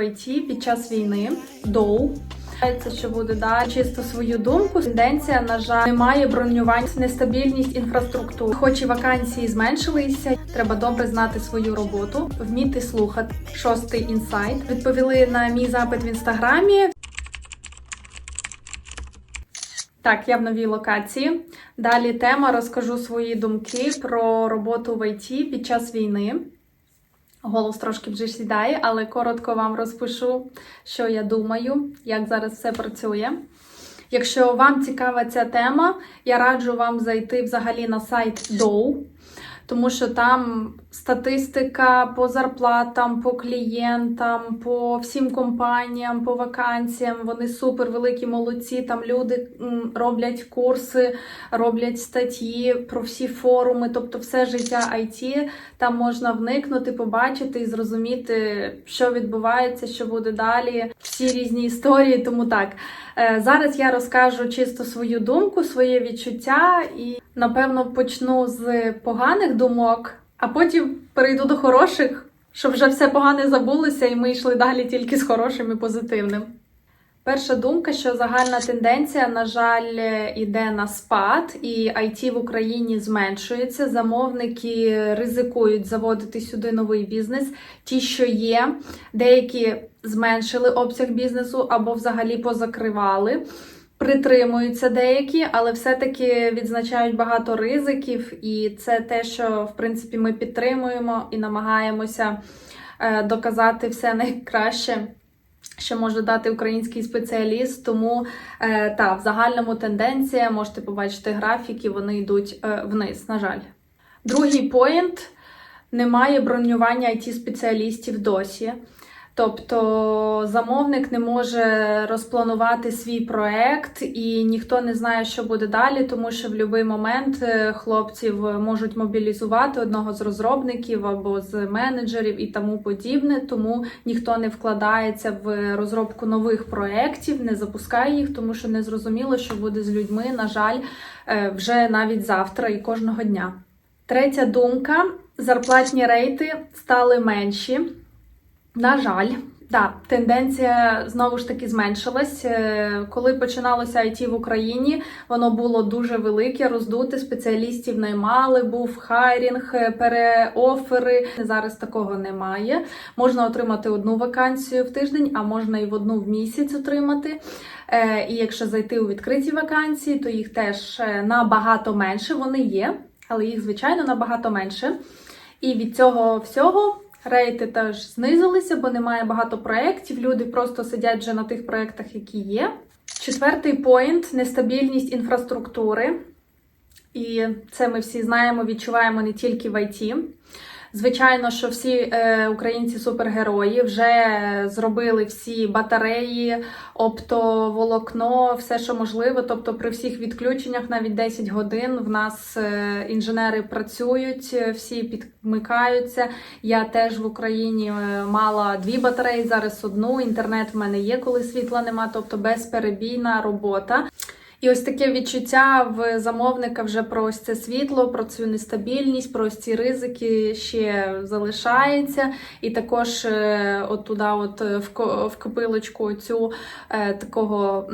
IT під час війни. Доу. Що буде далі чисто свою думку. Тенденція, на жаль, немає бронювань, нестабільність інфраструктури. Хоч і вакансії зменшилися, треба добре знати свою роботу, вміти слухати. Шостий інсайт. Відповіли на мій запит в інстаграмі. Так, я в новій локації. Далі тема розкажу свої думки про роботу в ІТ під час війни. Голос трошки вже сідає, але коротко вам розпишу, що я думаю, як зараз все працює. Якщо вам цікава ця тема, я раджу вам зайти взагалі на сайт DOW, тому що там статистика по зарплатам, по клієнтам, по всім компаніям, по вакансіям. Вони супер великі молодці. Там люди роблять курси, роблять статті про всі форуми, тобто все життя IT. Там можна вникнути, побачити і зрозуміти, що відбувається, що буде далі. Всі різні історії. Тому так Е, зараз я розкажу чисто свою думку, своє відчуття, і напевно почну з поганих думок, а потім перейду до хороших, щоб вже все погане забулося, і ми йшли далі тільки з хорошим і позитивним. Перша думка, що загальна тенденція, на жаль, іде на спад, і IT в Україні зменшується. Замовники ризикують заводити сюди новий бізнес. Ті, що є, деякі зменшили обсяг бізнесу або взагалі позакривали. Притримуються деякі, але все-таки відзначають багато ризиків, і це те, що в принципі ми підтримуємо і намагаємося е, доказати все найкраще що може дати український спеціаліст. Тому е, та, в загальному тенденція, можете побачити графіки, вони йдуть е, вниз, на жаль. Другий поінт немає бронювання it спеціалістів досі. Тобто замовник не може розпланувати свій проект, і ніхто не знає, що буде далі, тому що в будь-який момент е, хлопців можуть мобілізувати одного з розробників або з менеджерів і тому подібне. Тому ніхто не вкладається в розробку нових проєктів, не запускає їх, тому що не зрозуміло, що буде з людьми. На жаль, е, вже навіть завтра і кожного дня. Третя думка: зарплатні рейти стали менші. На жаль, так, тенденція знову ж таки зменшилась. Е, Коли починалося IT в Україні, воно було дуже велике, роздуте, спеціалістів наймали, був хайрінг, е, переофери. Зараз такого немає. Можна отримати одну вакансію в тиждень, а можна і в одну в місяць отримати. Е, І якщо зайти у відкриті вакансії, то їх теж набагато менше. Вони є, але їх, звичайно, набагато менше. І від цього всього. Рейти теж знизилися, бо немає багато проєктів. Люди просто сидять вже на тих проєктах, які є. Четвертий поінт нестабільність інфраструктури. І це ми всі знаємо, відчуваємо не тільки в ІТ. Звичайно, що всі е, українці супергерої вже зробили всі батареї, оптоволокно, все, що можливо. Тобто, при всіх відключеннях, навіть 10 годин, в нас е, інженери працюють, е, всі підмикаються. Я теж в Україні мала дві батареї, зараз одну. Інтернет в мене є, коли світла нема, тобто безперебійна робота. І ось таке відчуття в замовника вже про ось це світло, про цю нестабільність, про ось ці ризики ще залишається. І також е, от туди, от в ко- в копилочку цю е, такого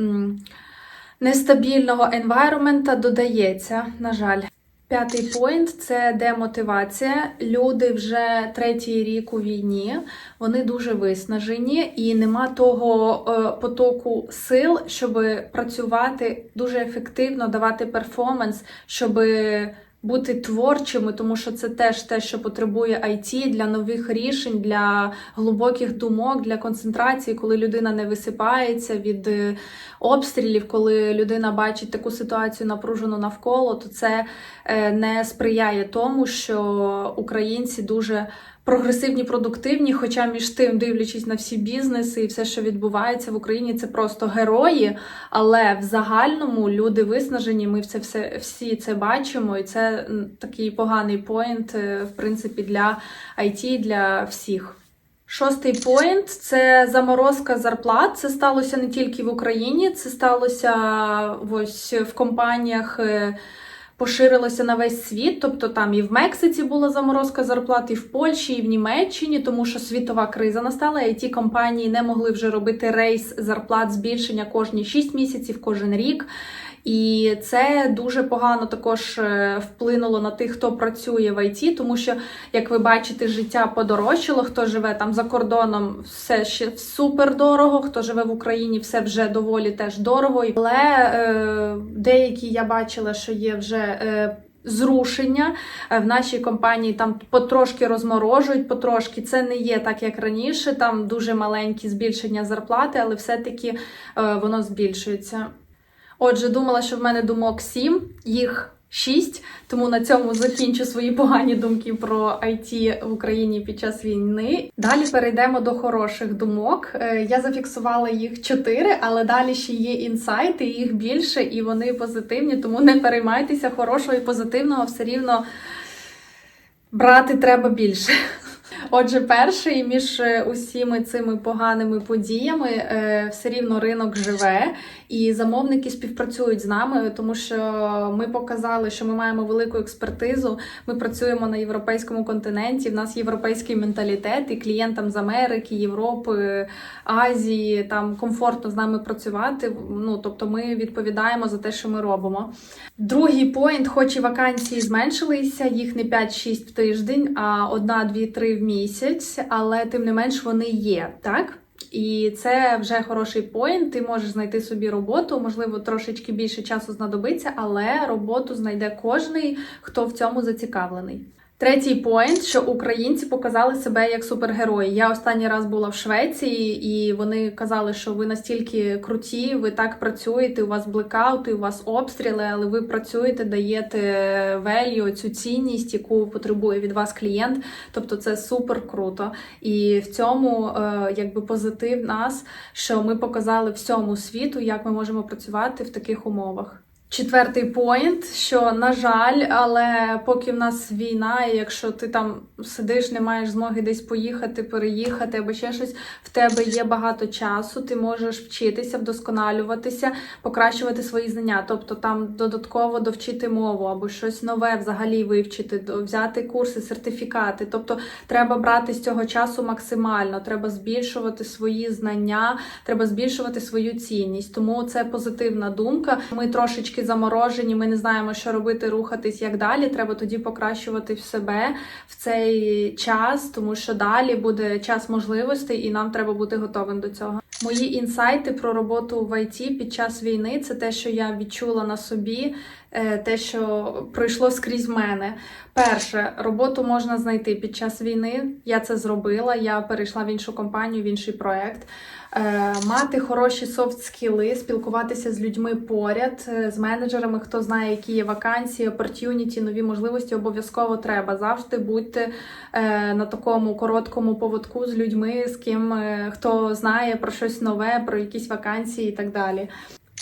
нестабільного енвайромента додається, на жаль. П'ятий поінт це демотивація. Люди вже третій рік у війні, вони дуже виснажені, і нема того е, потоку сил, щоб працювати дуже ефективно, давати перформанс, щоб бути творчими, тому що це теж те, що потребує IT для нових рішень, для глибоких думок, для концентрації, коли людина не висипається від е, обстрілів, коли людина бачить таку ситуацію напружену навколо, то це е, не сприяє тому, що українці дуже прогресивні, продуктивні. Хоча між тим, дивлячись на всі бізнеси і все, що відбувається в Україні, це просто герої. Але в загальному люди виснажені. Ми все, все всі це бачимо, і це такий поганий поінт, е, в принципі, для IT, для всіх. Шостий поінт це заморозка зарплат. Це сталося не тільки в Україні, це сталося ось в компаніях. Поширилося на весь світ. Тобто там і в Мексиці була заморозка зарплат, і в Польщі, і в Німеччині, тому що світова криза настала, і ті компанії не могли вже робити рейс зарплат збільшення кожні 6 місяців, кожен рік. І це дуже погано також е, вплинуло на тих, хто працює в ІТ, тому що, як ви бачите, життя подорожчало. Хто живе там за кордоном, все ще супер дорого. Хто живе в Україні, все вже доволі теж дорого. Але е, деякі я бачила, що є вже. Е, Зрушення Е, в нашій компанії там потрошки розморожують, потрошки це не є так, як раніше. Там дуже маленькі збільшення зарплати, але все-таки е, воно збільшується. Отже, думала, що в мене думок 7, їх 6, тому на цьому закінчу свої погані думки про IT в Україні під час війни. Далі перейдемо до хороших думок. Е, Я зафіксувала їх 4, але далі ще є інсайти, їх більше, і вони позитивні, тому не переймайтеся, хорошого і позитивного все рівно брати треба більше. Отже, перший між е, усіми цими поганими подіями е, все рівно ринок живе, і замовники співпрацюють з нами, тому що ми показали, що ми маємо велику експертизу. Ми працюємо на європейському континенті. В нас європейський менталітет, і клієнтам з Америки, Європи, Азії там комфортно з нами працювати. Ну тобто, ми відповідаємо за те, що ми робимо. Другий поінт, хоч і вакансії зменшилися, їх не 5-6 в тиждень, а 1, 2, 3 в місяць, але тим не менш вони є, так? І це вже хороший поінт. Ти можеш знайти собі роботу, можливо, трошечки більше часу знадобиться, але роботу знайде кожний, хто в цьому зацікавлений. Третій поінт, що українці показали себе як супергерої. Я останній раз була в Швеції, і вони казали, що ви настільки круті, ви так працюєте. У вас блекаути, у вас обстріли, але ви працюєте, даєте велію, цю цінність, яку потребує від вас клієнт. Тобто це супер круто. І в цьому е, якби позитив нас, що ми показали всьому світу, як ми можемо працювати в таких умовах. Четвертий поінт, що на жаль, але поки в нас війна, і якщо ти там сидиш, не маєш змоги десь поїхати, переїхати або ще щось, в тебе є багато часу, ти можеш вчитися, вдосконалюватися, покращувати свої знання, тобто там додатково довчити мову або щось нове взагалі вивчити, взяти курси, сертифікати. Тобто треба брати з цього часу максимально, треба збільшувати свої знання, треба збільшувати свою цінність. Тому це позитивна думка. Ми трошечки заморожені, ми не знаємо, що робити, рухатись як далі. Треба тоді покращувати в себе в цей час, тому що далі буде час можливостей, і нам треба бути готовим до цього. Мої інсайти про роботу в ІТ під час війни це те, що я відчула на собі, те, що пройшло скрізь мене. Перше, роботу можна знайти під час війни. Я це зробила. Я перейшла в іншу компанію, в інший проект. Е, Мати хороші софт скіли, спілкуватися з людьми поряд, е, з менеджерами, хто знає, які є вакансії, opportunity, нові можливості, обов'язково треба. Завжди будьте е, на такому короткому поводку з людьми, з ким е, хто знає про щось нове, про якісь вакансії і так далі.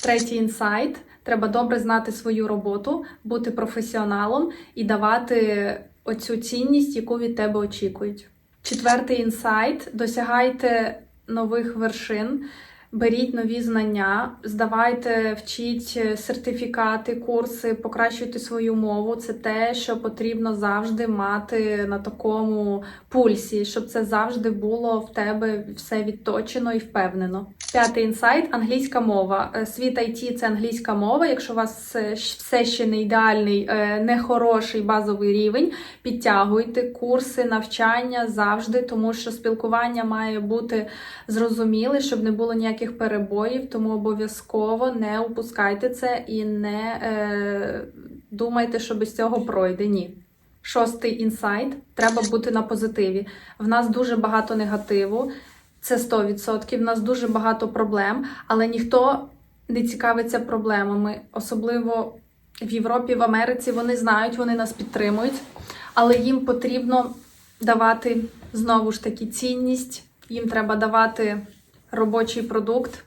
Третій інсайт: треба добре знати свою роботу, бути професіоналом і давати оцю цінність, яку від тебе очікують. Четвертий інсайт: досягайте нових вершин. Беріть нові знання, здавайте, вчіть сертифікати, курси, покращуйте свою мову. Це те, що потрібно завжди мати на такому пульсі, щоб це завжди було в тебе все відточено і впевнено. П'ятий інсайт англійська мова. Е, Світ IT – це англійська мова. Якщо у вас все ще не ідеальний, е, не хороший базовий рівень, підтягуйте курси, навчання завжди, тому що спілкування має бути зрозуміле, щоб не було ніяких перебоїв. Тому обов'язково не упускайте це і не е, думайте, що без цього пройде. Ні. Шостий інсайт треба бути на позитиві. В нас дуже багато негативу. Це 100%. В нас дуже багато проблем, але ніхто не цікавиться проблемами. Особливо в Європі, в Америці вони знають, вони нас підтримують, але їм потрібно давати знову ж таки цінність, їм треба давати робочий продукт.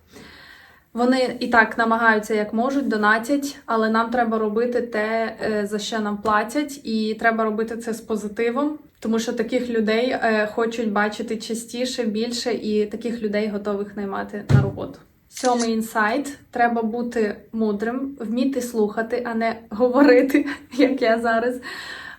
Вони і так намагаються як можуть, донатять, але нам треба робити те, е, за що нам платять, і треба робити це з позитивом, тому що таких людей е, хочуть бачити частіше, більше, і таких людей готових наймати на роботу. Сьомий інсайт треба бути мудрим, вміти слухати, а не говорити, як я зараз.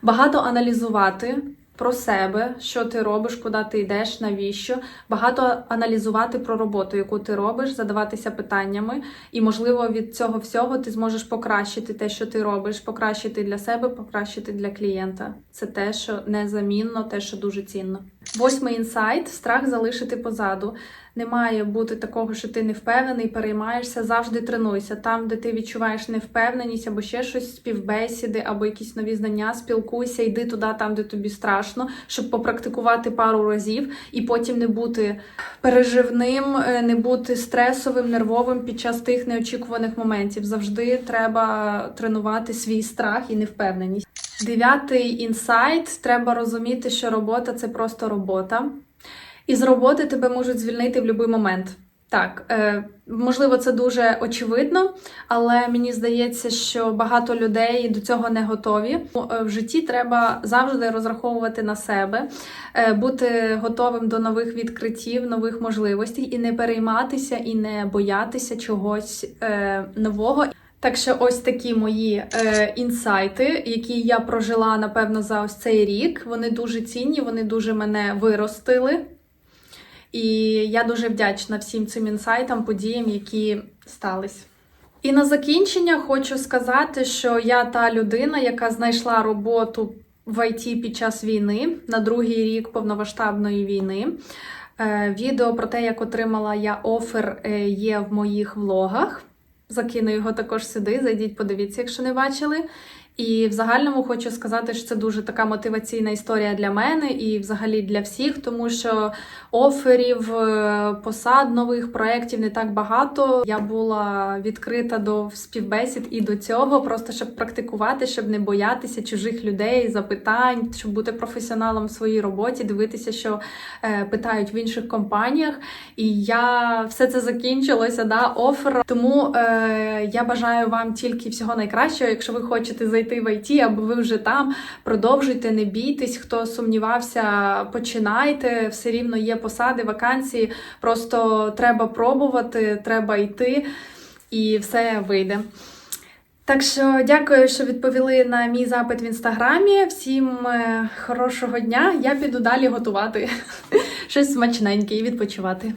Багато аналізувати про себе, що ти робиш, куди ти йдеш, навіщо. Багато аналізувати про роботу, яку ти робиш, задаватися питаннями. І, можливо, від цього всього ти зможеш покращити те, що ти робиш, покращити для себе, покращити для клієнта. Це те, що незамінно, те, що дуже цінно. Восьмий інсайт страх залишити позаду. Не має бути такого, що ти не впевнений, переймаєшся, завжди тренуйся. Там, де ти відчуваєш невпевненість або ще щось, співбесіди, або якісь нові знання, спілкуйся, йди туди, там, де тобі страшно, щоб попрактикувати пару разів і потім не бути переживним, е, не бути стресовим, нервовим під час тих неочікуваних моментів. Завжди треба тренувати свій страх і невпевненість. Дев'ятий інсайт: треба розуміти, що робота це просто робота. І з роботи тебе можуть звільнити в будь-який момент. Так, е, можливо, це дуже очевидно, але мені здається, що багато людей до цього не готові. Е, В житті треба завжди розраховувати на себе, е, бути готовим до нових відкриттів, нових можливостей і не перейматися, і не боятися чогось нового. Так що ось такі мої е, інсайти, які я прожила напевно за ось цей рік. Вони дуже цінні, вони дуже мене виростили. І я дуже вдячна всім цим інсайтам, подіям, які стались. І на закінчення хочу сказати, що я та людина, яка знайшла роботу в ІТ під час війни на другий рік повномасштабної війни. Е, Відео про те, як отримала я офер, е, є в моїх влогах. Закину його також сюди. Зайдіть, подивіться, якщо не бачили. І в загальному хочу сказати, що це дуже така мотиваційна історія для мене і взагалі для всіх, тому що оферів, е, посад нових проєктів не так багато. Я була відкрита до співбесід і до цього, просто щоб практикувати, щоб не боятися чужих людей, запитань, щоб бути професіоналом в своїй роботі, дивитися, що е, питають в інших компаніях. І я все це закінчилося, да, офер. Тому е, я бажаю вам тільки всього найкращого, якщо ви хочете зайти в ІТ, або ви вже там, продовжуйте, не бійтесь. Хто сумнівався, починайте. Все рівно є посади, вакансії. Просто треба пробувати, треба йти, і все вийде. Так що дякую, що відповіли на мій запит в інстаграмі. Всім е, хорошого дня. Я піду далі готувати щось смачненьке і відпочивати.